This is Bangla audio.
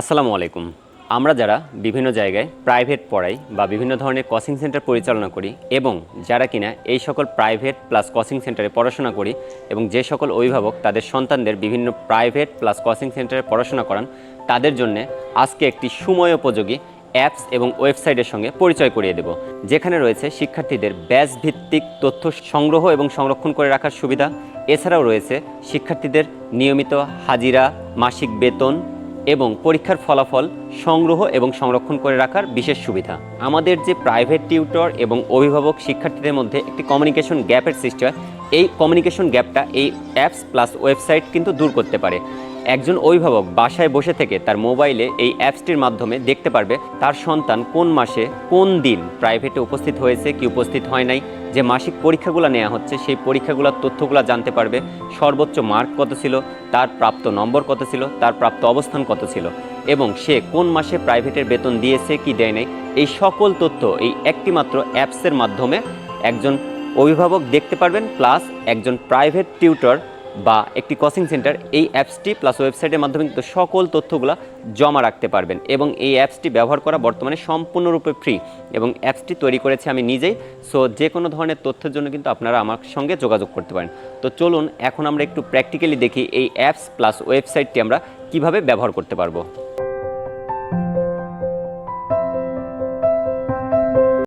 আসসালামু আলাইকুম। আমরা যারা বিভিন্ন জায়গায় প্রাইভেট পড়াই বা বিভিন্ন ধরনের কোচিং সেন্টার পরিচালনা করি এবং যারা কিনা এই সকল প্রাইভেট প্লাস কোচিং সেন্টারে পড়াশোনা করি এবং যে সকল অভিভাবক তাদের সন্তানদের বিভিন্ন প্রাইভেট প্লাস কোচিং সেন্টারে পড়াশোনা করান, তাদের জন্য আজকে একটি সময়োপযোগী অ্যাপস এবং ওয়েবসাইটের সঙ্গে পরিচয় করিয়ে দেব। যেখানে রয়েছে শিক্ষার্থীদের ব্যাচ ভিত্তিক তথ্য সংগ্রহ এবং সংরক্ষণ করে রাখার সুবিধা। এছাড়াও রয়েছে শিক্ষার্থীদের নিয়মিত হাজিরা, মাসিক বেতন এবং পরীক্ষার ফলাফল সংগ্রহ এবং সংরক্ষণ করে রাখার বিশেষ সুবিধা। আমাদের যে প্রাইভেট টিউটর এবং অভিভাবক শিক্ষার্থীদের মধ্যে একটি কমিউনিকেশন গ্যাপের সৃষ্টি হয় এই কমিউনিকেশন গ্যাপটা এই অ্যাপস প্লাস ওয়েবসাইট কিন্তু দূর করতে পারে। একজন অভিভাবক বাসায় বসে থেকে তার মোবাইলে এই অ্যাপসটির মাধ্যমে দেখতে পারবে তার সন্তান কোন মাসে কোন দিন প্রাইভেটে উপস্থিত হয়েছে, কি উপস্থিত হয় নাই, যে মাসিক পরীক্ষাগুলো নেওয়া হচ্ছে, সেই পরীক্ষাগুলোর তথ্যগুলো জানতে পারবে, সর্বোচ্চ মার্ক কত ছিল, তার প্রাপ্ত নম্বর কত ছিল, তার প্রাপ্ত অবস্থান কত ছিল, এবং সে কোন মাসে প্রাইভেটের বেতন দিয়েছে, কি দেয় নাই, এই সকল তথ্য এই একটিমাত্র অ্যাপসের মাধ্যমে একজন অভিভাবক দেখতে পারবেন প্লাস একজন প্রাইভেট টিউটর বা একটি কোচিং সেন্টার এই অ্যাপসটি প্লাস ওয়েবসাইটের মাধ্যমে কিন্তু সকল তথ্যগুলো জমা রাখতে পারবেন এবং এই অ্যাপসটি ব্যবহার করা বর্তমানে সম্পূর্ণরূপে ফ্রি এবং অ্যাপসটি তৈরি করেছি আমি নিজেই সো যে কোনো ধরনের তথ্যের জন্য কিন্তু আপনারা আমার সঙ্গে যোগাযোগ করতে পারেন। তো চলুন, এখন আমরা একটু প্র্যাকটিক্যালি দেখি এই অ্যাপস প্লাস ওয়েবসাইটটি আমরা কীভাবে ব্যবহার করতে পারব।